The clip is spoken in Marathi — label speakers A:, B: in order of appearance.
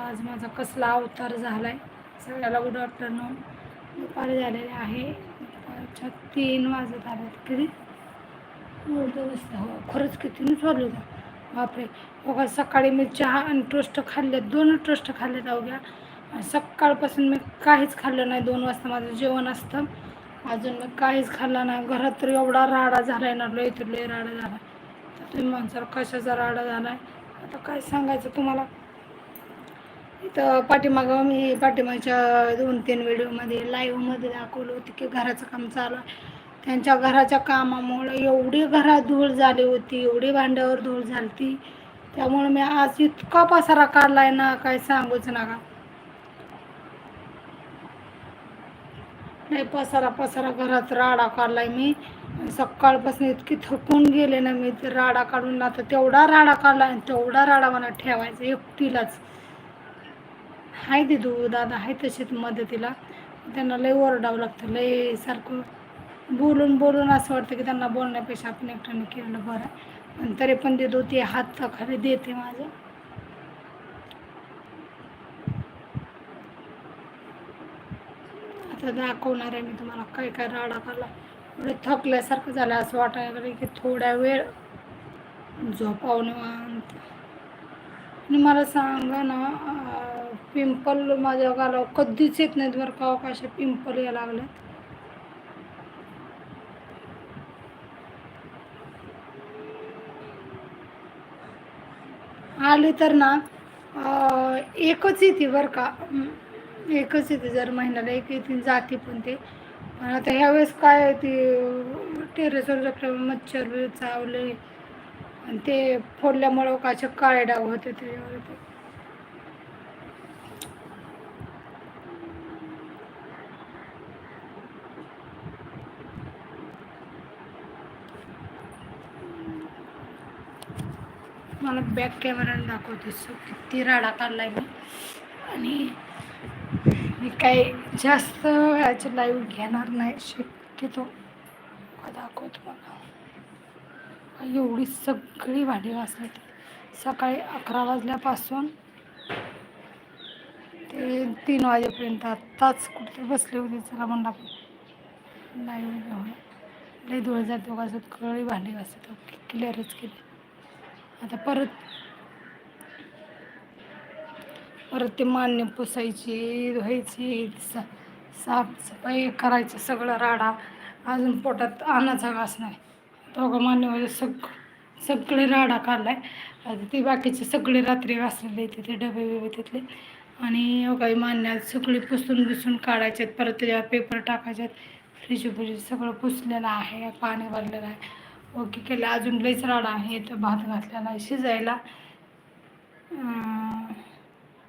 A: बघा आज माझा कसला अवतार झाला आहे सगळ्याला गुड आफ्टरनून दुपार झालेले आहे. दुपारच्या तीन वाजत आले किती बोलतो हो खरंच किती चालू होता. बापरे. बघा सकाळी मी चहा आणि टोस्ट खाल्ले दोन टोस्ट खाल्ले अवघ्या. सकाळपासून मी काहीच खाल्लं नाही. दोन वाजता माझं जेवण असतं. अजून मी काहीच खाल्लं नाही. घरात तर एवढा राडा झालाय ना लय तर लय राडा झाला तर तुम्ही म्हणसाल कशाचा राडा झालाय? आता काय सांगायचं तुम्हाला? इथं पाठीमागं मी पाठीमागच्या दोन तीन व्हिडिओमध्ये लाईव्हमध्ये दाखवलं होतं की घराचं काम चालू आहे. त्यांच्या घराच्या कामामुळे एवढी घरात धूळ झाली होती एवढी भांड्यावर धूळ झाली ती त्यामुळे मी आज इतका पसारा काढलाय ना काय सांगूच नका. नाही पसारा पसारा घरात राडा काढलाय मी. सकाळपासून इतकी थकून गेले ना मी राडा काढून आता तेवढा राडा काढला आणि तेवढा राडा मला ठेवायचा एकटीलाच. हाय दिदू दादा आहे तशीच मदतीला. त्यांना लय ओरडावं लागतं लय सारखं बोलून बोलून असं वाटतं की त्यांना बोलण्यापेक्षा आपण एकट्याने केलेलं बरं. आहे. पण तरी पण दिदू ते हात खाली देते माझं. आता दाखवणार आहे मी तुम्हाला काय काय राडा काला एवढं थकल्यासारखं झालं असं वाटायला की थोड्या वेळ झोपावं निवांत. आणि मला सांगा ना पिंपल माझ्या गालावर कधीच येत नाहीत बरं का कसे पिंपल या लागले आली तर ना एकच येते बरं का. एकच येते जर महिन्याला एक येते जाते पण ते. पण आता ह्यावेळेस काय ते टेरेसवर जपल्यामुळे मच्छर चावले आणि ते फोडल्यामुळं काचे काळे डाग होते त्याच्यावर. ते मला बॅक कॅमेराने दाखवते सो किती राडा काढलाय मी. आणि मी काही जास्त वेळाचे लाईव्ह घेणार नाही शक्यतो दाखवतो मला एवढी सगळी भांडी घासली सकाळी अकरा वाजल्यापासून ते तीन वाजेपर्यंत आत्ताच कुठे बसले होते. चला म्हणलं आपण लाईव्ह लई धुळ जातो का सगळी भांडी घासत क्लिअरच केली आता परत परत ते मान्य पुसायची धुवायची साफ साफसफाई करायचं सगळं राडा. अजून पोटात अन्नाचा घास नाही. दोघं मान्यवर म्हणजे सग सगळे राडा काढलाय. आता ते बाकीचे सगळे रात्री वाचलेले तिथे डबे बिबे तिथले. आणि हो काही मान्य सगळे पुसून बिसून काढायचे आहेत परत त्याच्यावर पेपर टाकायचे आहेत फ्रीज फ्रीज सगळं पुसलेलं आहे पाणी भरलेलं आहे. ओके केलं अजून लईच राडा आहे तर भात घातलेला आहे शिजायला.